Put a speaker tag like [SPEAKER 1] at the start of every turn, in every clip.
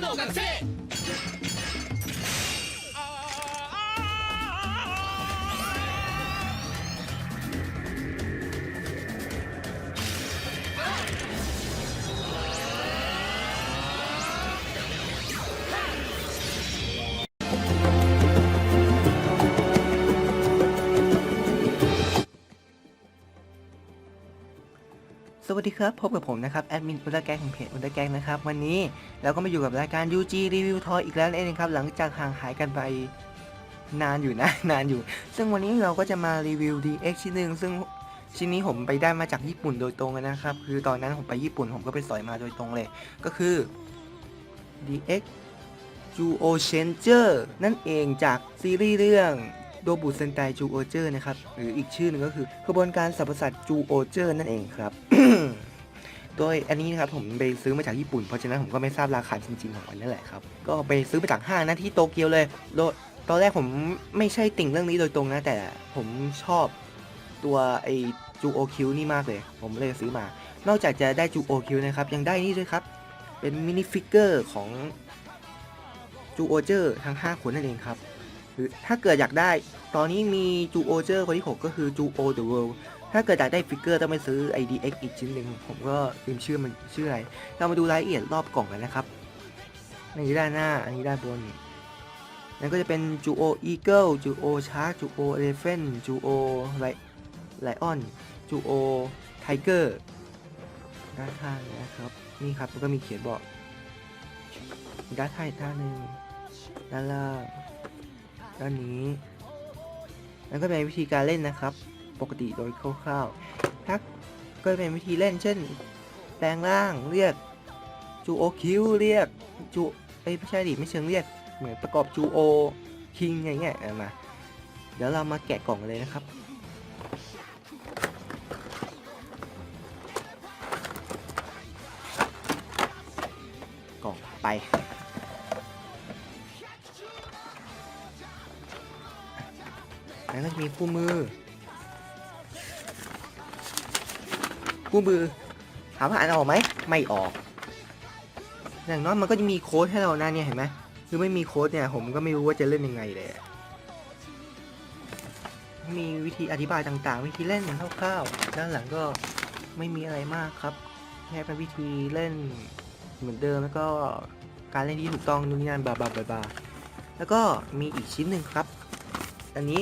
[SPEAKER 1] の学生
[SPEAKER 2] วัสดีครับ พบกับผมนะครับ แอดมินอุลตร้าแกงของเพจอุลตร้าแกงนะครับ วันนี้เราก็มาอยู่กับรายการ UG Review Toy อีกแล้วนั่นเองครับ หลังจากห่างหายกันไปนานอยู่นะ นานอยู่ ซึ่งวันนี้เราก็จะมารีวิว DX ชิ้นหนึ่งซึ่งชิ้นนี้ผมไปได้มาจากญี่ปุ่นโดยตรงนะครับ คือตอนนั้นผมไปญี่ปุ่นผมก็ไปสอยมาโดยตรงเลย ก็คือ DX Juo Changer นั่นเองจากซีรีส์เรื่อง โดบุเซนไตจูโอเจอร์นะครับหรืออีกชื่อหนึ่งก็คือกระบวนการสรรพสัตว์จูโอเจอร์นั่นเองครับโดยอันนี้นะครับผมไปซื้อมาจากญี่ปุ่น เพราะฉะนั้นผมก็ไม่ทราบราคาจริงๆของมันนั่นแหละครับ ก็ไปซื้อมาจากห้างนะที่โตเกียวเลยโดยตอนแรกผมไม่ใช่ติ่งเรื่องนี้โดยตรงนะ แต่ผมชอบตัวไอจูโอคิวนี่มากเลย ผมเลยซื้อมา นอกจากจะได้จูโอคิวนะครับ ยังได้นี่ด้วยครับ เป็นมินิฟิกเกอร์ของจูโอเจอร์ทั้ง 5 คนนั่นเองครับ หรือถ้าเกิดอยากได้ ตอนนี้มีจูโอเจอร์คนที่ 6 ก็คือจูโอเดอะเวิลด์ถ้าเกิดอยากได้ฟิกเกอร์ต้องไปซื้อ IDX อีกชิ้นหนึ่งผมก็ลืมชื่อมันชื่ออะไร เรามาดูรายละเอียดรอบกล่องกันนะครับอันนี้ด้านหน้า อันนี้ด้านบนนั่นก็จะเป็นจูโออีเกิลจูโอชาร์กจูโอเอเลฟนจูโอไลไลออนจูโอไทเกอร์ด้านข้างนะครับ นี่ครับมันก็มีเขียนบอกด้านข้างอีกด้านหนึ่งด้านล่าง ด้านนี้แล้วก็เป็นวิธีการเล่นนะครับ ปกติโดยคร่าวๆถ้าก็เป็นวิธีเล่น เช่นแปลงร่างเรียกจูโอคิวเรียกจูเอ้ยไม่ใช่ดิไม่เชิงเรียกเหมือนประกอบจูโอคิงอย่างเงี้ยมาเดี๋ยวเรามาแกะกล่องเลยนะครับกล่องไป แล้วก็มีคู่มือ คู่มือถามว่าอ่านออกไหมไม่ออก อย่างน้อยมันก็จะมีโค้ดให้เรานะเนี่ยเห็นไหมคือไม่มีโค้ดเนี่ยผมก็ไม่รู้ว่าจะเล่นยังไงเลยมีวิธีอธิบายต่างๆ วิธีเล่นคร่าวๆด้านหลังก็ไม่มีอะไรมากครับแค่เป็นวิธีเล่นเหมือนเดิมแล้วก็การเล่นที่ถูกต้องนู่นนี่นั่นบาบาบาบาแล้วก็มีอีกชิ้นหนึ่งครับ อันนี้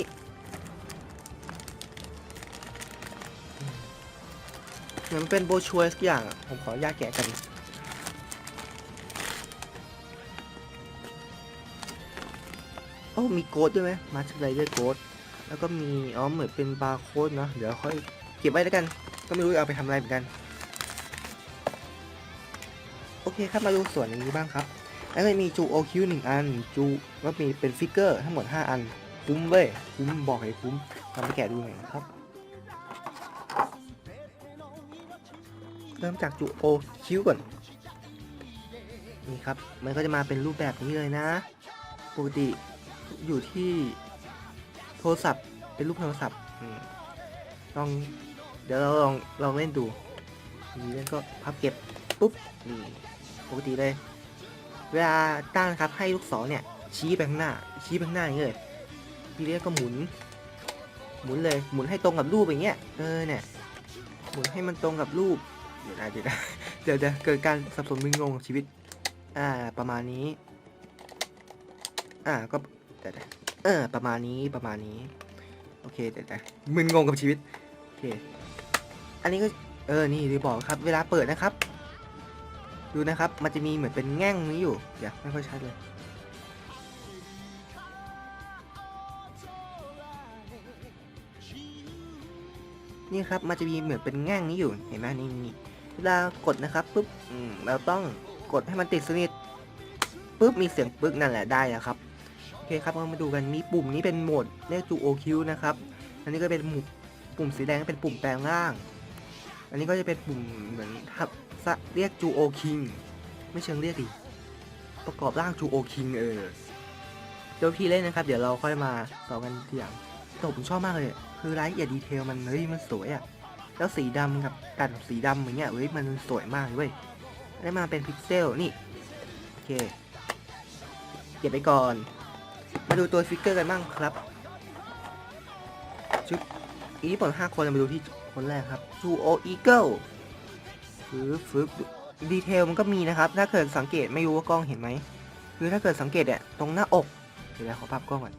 [SPEAKER 2] มือนเป็นโบชัวร์สักอย่างอะผมขออนุญาตแกะกันโอ้มีโกดด้วยไหมมาสไลเดอร์โกดแล้วก็มีอ๋อเหมือนเป็นบาร์โค้ดเนาะเดี๋ยวค่อยเก็บไว้แล้วกัน ก็ไม่รู้เอาไปทำอะไรเหมือนกัน โอเคครับมาดูส่วนนี้บ้างครับแล้วก็มีจูโอคิวหนึ่งอันจูก็มีเป็นฟิกเกอร์ทั้งหมด 5 อัน คุ้มเว้ยคุ้มบอกให้คุ้มทำไปแกะดูหน่อยนะครับ ริ่มจากจูโอคิวก่อน นี่ครับ มันก็จะมาเป็นรูปแบบนี้เลยนะ ปกติอยู่ที่โทรศัพท์เป็นรูปโทรศัพท์ลอง เดี๋ยวเราลองลองเล่นดูนี่เล่นก็พับเก็บปุ๊บนี่ปกติเลย เวลาตั้งนครับให้ลูกศรเนี่ย ชี้ไปข้างหน้า ชี้ไปข้างหน้าอย่างนี้ยพี่เรียกก็หมุน หมุนเลยหมุนให้ตรงกับรูปอย่างเงี้ยเออเนี่ยหมุนให้มันตรงกับรูป เดี๋ยวนะเดี๋ยวนะเดี๋ยวเดี๋ยวเกิดการสับสนมึนงงชีวิต อ่า ประมาณนี้ อ่า ก็เดี๋ยวเออประมาณนี้ประมาณนี้ โอเคเดี๋ยวนะมึนงงกับชีวิต โอเค อันนี้ก็ เออ นี่ที่บอกครับ เวลาเปิดนะครับ ดูนะครับ มันจะมีเหมือนเป็นแง่งนี้อยู่ เดี๋ยวไม่ค่อยชัดเลยนี่ครับ มันจะมีเหมือนเป็นแง่งนี้อยู่ เห็นไหมนี่นี่ เวลากดนะครับปุ๊บเราต้องกดให้มันติดสนิทปุ๊บมีเสียงปึ๊กนั่นแหละได้แล้วครับโอเคครับเรามาดูกันมีปุ่มนี้เป็นโหมดเรียกจูโอคิวนะครับอันนี้ก็เป็นปุ่มสีแดงเป็นปุ่มแปลงร่าง อันนี้ก็จะเป็นปุ่มเหมือนทับเรียกจูโอคิงไม่เชิงเรียกดิประกอบร่างจูโอคิงเออเดี๋ยวพี่เล่นนะครับ เดี๋ยวเราค่อยมาต่อกันทีหลังแต่ผมชอบมากเลย คือรายละเอียดดีเทลมันเฮ้ยมันสวยอะ แล้วสีดำกับตัดกับสีดำอย่างเงี้ยเฮ้ยมันสวยมากเว้ยแล้มาเป็นพิกเซลนี่โอเคก็บไปก่อน มาดูตัวฟิกเกอร์กันบ้างครับชุดอีญี่ปุ่นห้าคนมาดูที่คนแรกครับจูโออีเกิลฟืบฟืบดีเทลมันก็มีนะครับ ถ้าเกิดสังเกตไม่รู้ว่ากล้องเห็นไหมคือถ้าเกิดสังเกตเนี่ยตรงหน้าอกเดี๋ยวขอภาพกล้องก่อน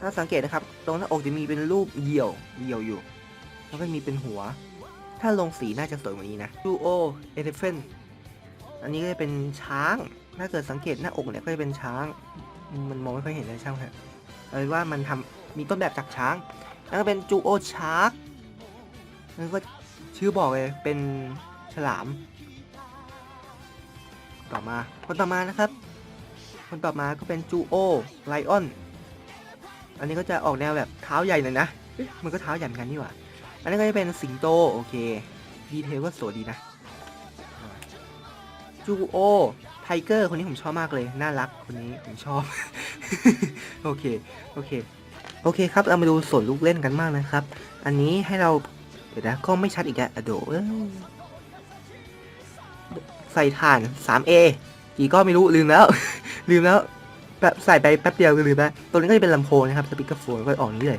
[SPEAKER 2] ถ้าสังเกตนะครับ ตรงหน้าอกจะมีเป็นรูปเหยี่ยวเหยี่ยวอยู่ แล้วก็มีเป็นหัว ถ้าลงสีน่าจะสวยกว่านี้นะจูโอเอเลฟเฟนอันนี้ก็จะเป็นช้าง ถ้าเกิดสังเกตหน้าอกเนี่ยก็จะเป็นช้าง มันมองไม่ค่อยเห็นเลยช่างเถอะเอาเป็นว่ามันทำมีต้นแบบจากช้าง แล้วก็เป็นจูโอชาร์กนั่นก็ชื่อบอกเลยเป็นฉลาม ต่อมาคนต่อมานะครับ คนต่อมาก็เป็นจูโอไลออน อันนี้ก็จะออกแนวแบบเท้าใหญ่หน่อยนะมันก็เท้าใหญ่เหมือนกันนี่หว่า อันนี้ก็จะเป็นสิงโตโอเค ดีเทลก็สวยดีนะ จูโอ ไทเกอร์ คนนี้ผมชอบมากเลย น่ารัก คนนี้ผมชอบ โอเค โอเค โอเคครับ เรามาดูส่วนลูกเล่นกันมากนะครับ อันนี้ให้เรา เดี๋ยวนะ ก็ไม่ชัดอีกแล้วอะโดใส่ถ่าน 3A กี่ก็ไม่รู้ลืมแล้ว ลืมแล้ว ใส่ไปแป๊บเดียวก็ลืมแล้วตัวนี้ก็จะเป็นลำโพงนะครับสปีกเกอร์โฟนก็ออกเรื่อย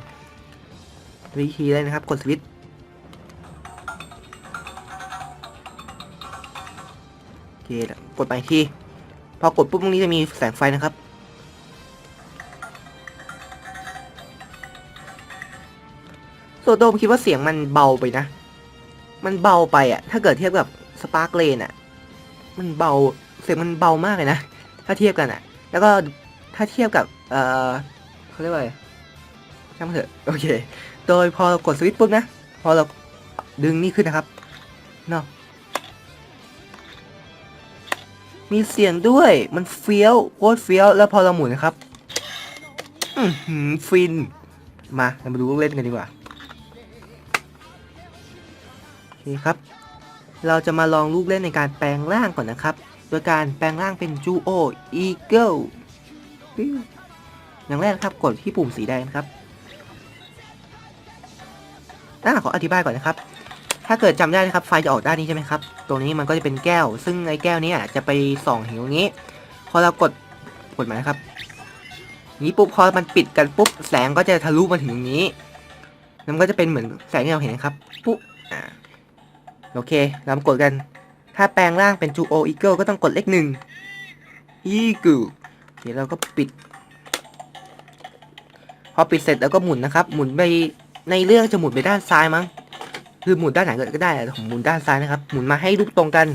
[SPEAKER 2] วิธีเลยนะครับ กดสวิตช์โอเคกดไปทีพอกดปุ๊บตรงนี้จะมีแสงไฟนะครับส่วนตัวผมคิดว่าเสียงมันเบาไปนะ มันเบาไปอะถ้าเกิดเทียบกับสปาร์กเลนอะมันเบาเสียงมันเบามากเลยนะ ถ้าเทียบกันอะแล้วก็ ถ้าเทียบกับ เออเขาเรียกว่าอะไรช่างเถอะโอเค โดยพอเรากดสวิตช์ปุ๊บนะ พอเราดึงนี่ขึ้นนะครับเนาะมีเสียงด้วยมันเฟี้ยวโคตรเฟี้ยวแล้วพอเราหมุนนะครับ อือหือฟิน มาเรามาดูลูกเล่นกันดีกว่าโอเคครับ เราจะมาลองลูกเล่นในการแปลงร่างก่อนนะครับ โดยการแปลงร่างเป็นจูโออีเกิล อย่างแรกนะครับกดที่ปุ่มสีแดงนะครับอ่าขออธิบายก่อนนะครับ ถ้าเกิดจำได้นะครับ ไฟจะออกด้านนี้ใช่ไหมครับ ตรงนี้มันก็จะเป็นแก้ว ซึ่งไอ้แก้วนี้จะไปส่องเห็นตรงนี้ พอเรากดกดมานะครับ นี้ปุ๊บพอมันปิดกันปุ๊บแสงก็จะทะลุมาถึงตรงนี้แล้วมันก็จะเป็นเหมือนแสงที่เราเห็นครับ ปุ๊บ อ่า โอเค เรากดกัน ถ้าแปลงร่างเป็นจูโออีเกิลก็ต้องกดเลขหนึ่งอีเกิล ดี๋ยวเราก็ปิด พอปิดเสร็จแล้วก็หมุนนะครับ หมุนไปในเรื่องจะหมุนไปด้านซ้ายมั้งคือหมุนด้านไหนก็ได้แต่ผมหมุนด้านซ้ายนะครับ หมุนมาให้รูปตรงกัน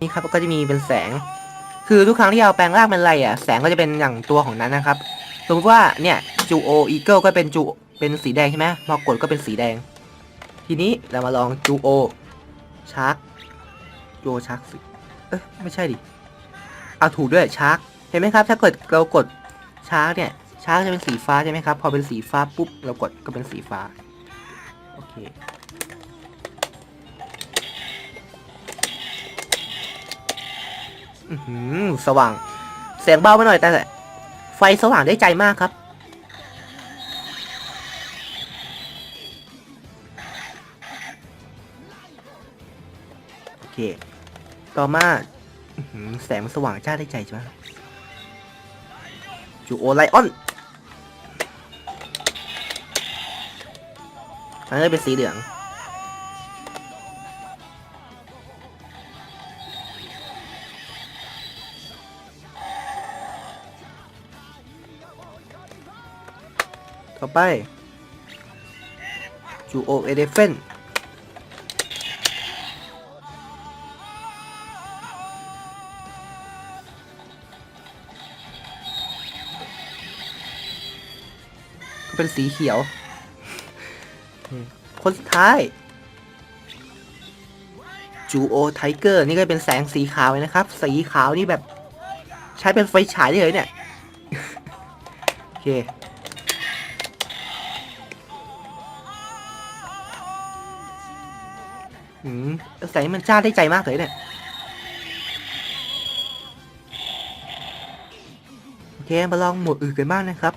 [SPEAKER 2] นี่ครับก็จะมีเป็นแสง คือทุกครั้งที่เราแปลงร่างเป็นอะไรอะแสงก็จะเป็นอย่างตัวของนั้นนะครับสมมติว่าเนี่ยจูโออีเกิลก็เป็นจูเป็นสีแดงใช่ไหมพอกดก็เป็นสีแดง ทีนี้เรามาลองจูโอชาร์กจูโอชาร์กสิเอ๊ะไม่ใช่ดิเอาถูกด้วยชาร์กเห็นไหมครับ ถ้าเกิดเรากดชาร์กเนี่ยชาร์กจะเป็นสีฟ้าใช่ไหมครับ พอเป็นสีฟ้าปุ๊บเรากดก็เป็นสีฟ้าโอเค สว่างเสียงเบาไปหน่อยแต่ ไฟสว่างได้ใจมากครับ โอเค ต่อมาอแสงสว่างจ้าได้ใจใช่ไหมจูโอไลออนอันนี้เป็นสีเหลือง ต่อไปจูโอเอเดเฟนก็เป็นสีเขียว คนสุดท้ายจูโอไทเกอร์นี่ก็เป็นแสงสีขาวเลยนะครับ สีขาวนี่แบบ ใช้เป็นไฟฉายเลยเนี่ย โอเค อืมแสงมันจ้าได้ใจมากเลยเนี่ย โอเค มาลองโหมดอื่นกันบ้างนะครับ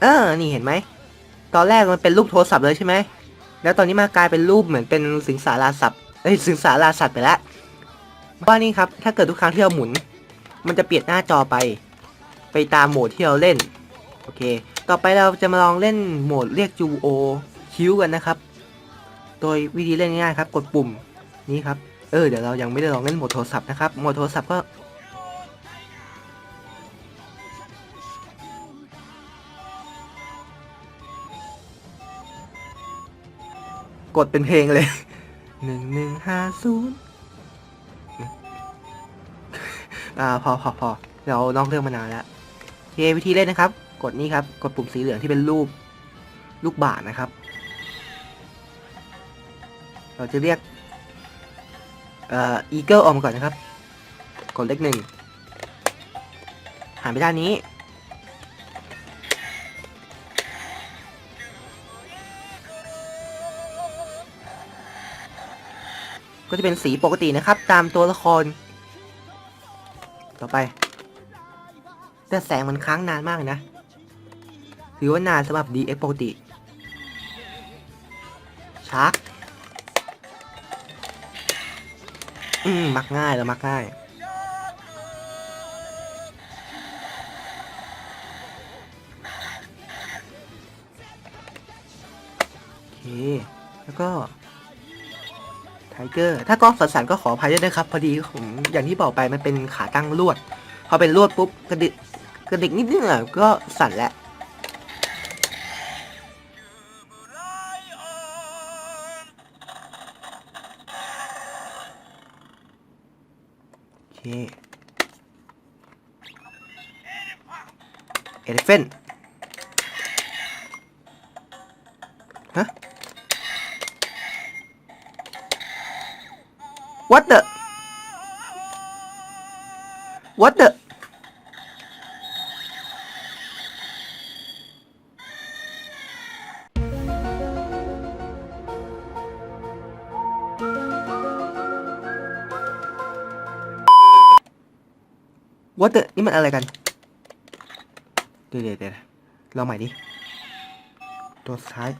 [SPEAKER 2] เออ นี่เห็นไหม ตอนแรกมันเป็นรูปโทรศัพท์เลยใช่ไหม แล้วตอนนี้มากลายเป็นรูปเหมือนเป็นสิงสาราสัตว์เอ้ยสิงสาราสัตว์ไปแล้วว่านี่ครับ ถ้าเกิดทุกครั้งที่เราหมุน มันจะเปลี่ยนหน้าจอไป ไปตามโหมดที่เราเล่น โอเค ต่อไปเราจะมาลองเล่นโหมดเรียกจูโอคิวกันนะครับ โดยวิธีเล่นง่ายๆครับ กดปุ่มนี้ครับ เออ เดี๋ยวเรายังไม่ได้ลองเล่นโหมดโทรศัพท์นะครับ โหมดโทรศัพท์ก็ กดเป็นเพลงเลยหนึ่งหนึ่งห้าศูนย์อ่าพอพอพอเรานอกเรื่องมานานแล้วโอเควิธีเล่นนะครับ กดนี้ครับ กดปุ่มสีเหลืองที่เป็นรูป ลูกบาศก์นะครับ เราจะเรียกเอ่ออีเกิลออกมาก่อนนะครับ กดเลขหนึ่งหันไปด้านนี้ ก็จะเป็นสีปกตินะครับ ตามตัวละคร ต่อไป แต่แสงมันค้างนานมากเลยนะถือว่านานสำหรับ DX ปกติชาร์ก อืมมักง่ายแล้วมักง่ายโอเคแล้วก็ไทเกอร์ ถ้ากล้องสั่นก็ขออภัยด้วยนะครับ พอดีผมอย่างที่บอกไปมันเป็นขาตั้งลวด พอเป็นลวดปุ๊บกระดิกกระดิกนิดนึงอะก็สั่นแหล้ว เอลิเฟนฮะ What the What the ว่าแต่นี่มันอะไรกัน เดี๋ยวเดี๋ยวเดี๋ยวลองใหม่ดิ ตัวสุดท้าย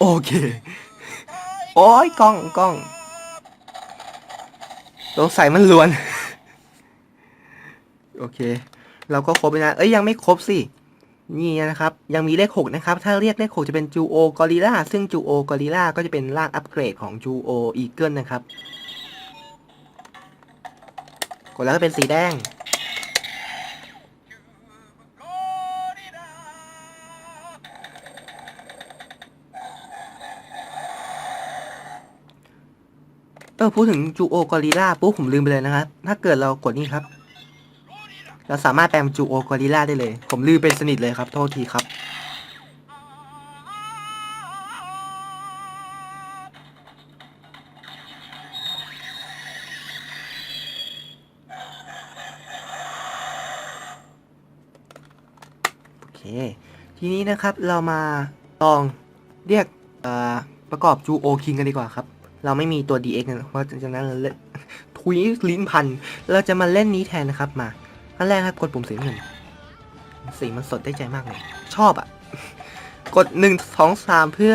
[SPEAKER 2] โอเค โอ้ยกล้องกล้องสงสัยมันลวน โอเค เราก็ครบนะ เอ้ยยังไม่ครบสิ นี่นะครับ ยังมีเลขหกนะครับ ถ้าเรียกเลขหกจะเป็นจูโอกอริล่าซึ่งจูโอกอริล่าก็จะเป็นร่างอัปเกรดของจูโออีเกิลนะครับ กดแล้วก็เป็นสีแดง เออพูดถึงจูโอกอริล่าปุ๊บผมลืมไปเลยนะครับ ถ้าเกิดเรากดนี่ครับ เราสามารถแปลงจูโอกอริล่าได้เลย ผมลืมเป็นสนิทเลยครับ โทษทีครับ ทีนี้นะครับเรามาลองเรียกประกอบจูโอคิงกันดีกว่าครับ เราไม่มีตัว DX นะเพราะฉะนั้นเราเล่นทุยลิ้นพัน เราจะมาเล่นนี้แทนนะครับมาขั้นแรกครับกดปุ่มสีน้ำเงินสีมันสดได้ใจมากเลย ชอบอะ กดหนึ่งสองสามเพื่อ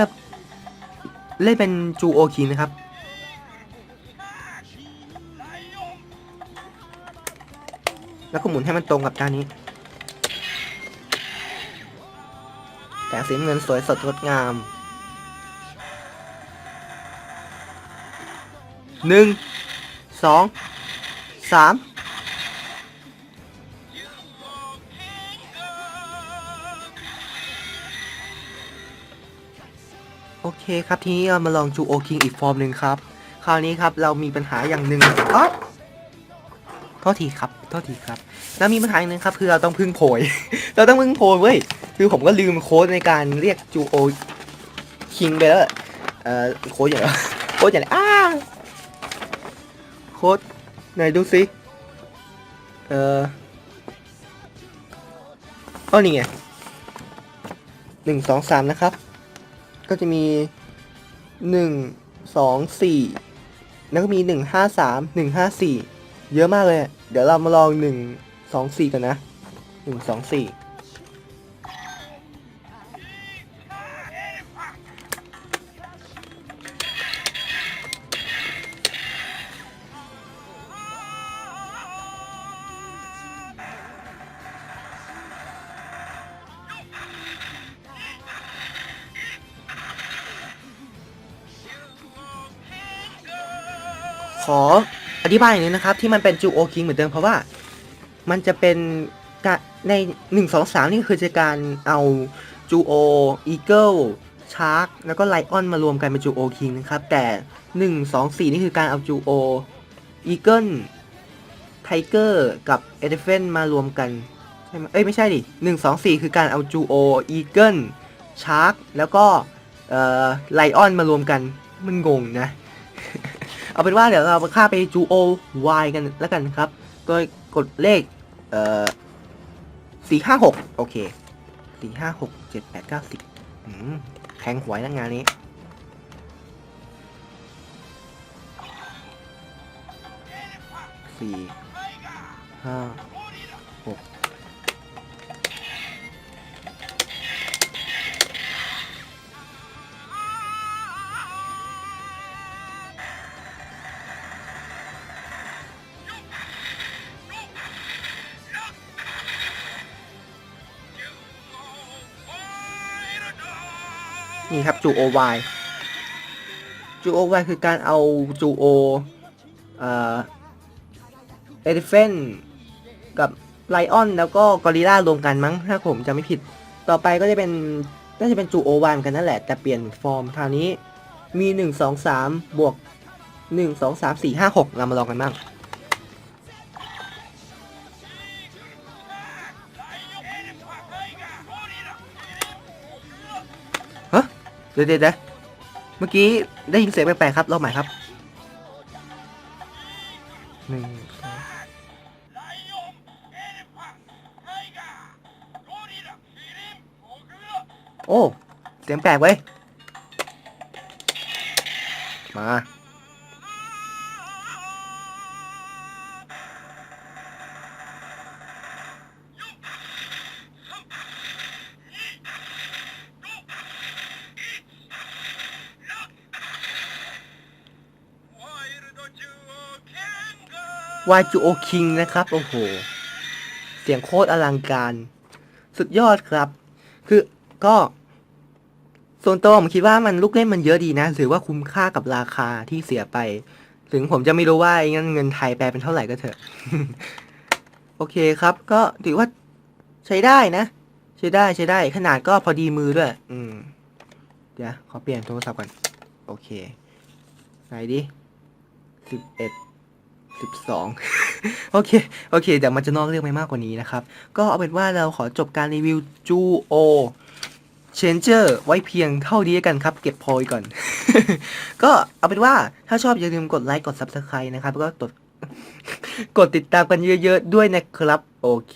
[SPEAKER 2] เล่นเป็นจูโอคิงนะครับแล้วก็หมุนให้มันตรงกับด้านนี้ แต่สีเงินสวยสดงดงาม หนึ่ง สอง สาม โอเคครับ ทีนี้เรามาลองจูโอคิงอีกฟอร์มหนึ่งครับ คราวนี้ครับเรามีปัญหาอย่างหนึ่งอ๋อ ทษทีครับโทษทีครับแล้วมีปัญหาอย่างหนึงครับคือเราต้องพึ่งโพย เราต้องพึ่งโพยเว้ยคือผมก็ลืมโค้ดในการเรียกจูโอคิงไปแล้วเอ่อโค้ดอย่างไรโค้ดอย่างไรอ้าโค้ดไหนดูสิเอ่ออ้อนี่ไงหนึ่งสองสามนะครับ ก็จะมีหนึ่งสองสี่แล้วก็มีหนึ่งห้าสามหนึ่งห้าสี่ เยอะมากเลย เดี๋ยวเรามาลองหนึ่งสองสี่กันนะหนึ่งสองสี่ขอ อธิบายอย่างนี้นะครับ ที่มันเป็นจูโอคิงเหมือนเดิมเพราะว่ามันจะเป็นในหนึ่งสองสามนี่คือจะการเอาจูโออีเกิลชาร์กแล้วก็ไลออนมารวมกันเป็นจูโอคิงนะครับ แต่หนึ่งสองสี่นี่คือการเอาจูโออีเกิลไทเกอร์กับเอเดเฟนมารวมกันใช่ไหมเอ้ยไม่ใช่ดิหนึ่งสองสี่คือการเอาจูโออีเกิลชาร์กแล้วก็ไลออนมารวมกันมันงงนะ เอาเป็นว่าเดี๋ยวเราค่าไปจูโอ y กันแล้วกันครับ โดยกดเลข เอ่อสี่ห้าหกโอเคสี่ห้าหกเจ็ดแปดเก้าสิบแข็งหวยนะงานนี้ สี่ห้า นี่ครับจูโอ y จูโอ y คือการเอาจูโอเอ่อเอลิเฟนกับไลออนแล้วก็กอริลลารวมกันมั้งถ้าผมจำไม่ผิด ต่อไปก็จะเป็นน่าจะเป็นจูโอวันกันนั่นแหละ แต่เปลี่ยนฟอร์มคราวนี้มี 1 2 3 บวก 1 2 3 4 5 6 เรามาลองกันบ้าง เดี๋ยวเดี๋ยวเมื่อกี้ได้ยินเสียงแปลกๆครับรอบใหม่ครับหนึ่งสองโอ้ เสียงแปลกเว้ย มา วายจูโอคิงนะครับ โอ้โห เสียงโคตรอลังการ สุดยอดครับ คือก็ ส่วนตัวผมคิดว่ามันลูกเล่นมันเยอะดีนะ ถือว่าคุ้มค่ากับราคาที่เสียไป ถึงผมจะไม่รู้ว่าไอ้เงินเงินไทยแปลเป็นเท่าไหร่ก็เถอะ โอเคครับ ก็ถือว่าใช้ได้นะ ใช้ได้ใช้ได้ ขนาดก็พอดีมือด้วย อืม เดี๋ยวขอเปลี่ยนโทรศัพท์ก่อน โอเค ไหนดิสิบเอ็ด สิบสองโอเค โอเค เดี๋ยวมันจะนอกเรื่องไปมากกว่านี้นะครับ ก็เอาเป็นว่าเราขอจบการรีวิวจูโอเชนเจอร์ไว้เพียงเท่านี้กันครับ เก็บโพยก่อน ก็เอาเป็นว่าถ้าชอบอย่าลืมกดไลค์กด Subscribe นะครับแล้วก็กดกดติดตามกันเยอะๆด้วยนะครับ โอเค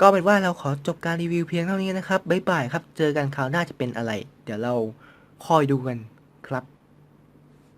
[SPEAKER 2] ก็เป็นว่าเราขอจบการรีวิวเพียงเท่านี้นะครับบ๊ายบายครับ เจอกันคราวหน้าจะเป็นอะไร เดี๋ยวเราคอยดูกัน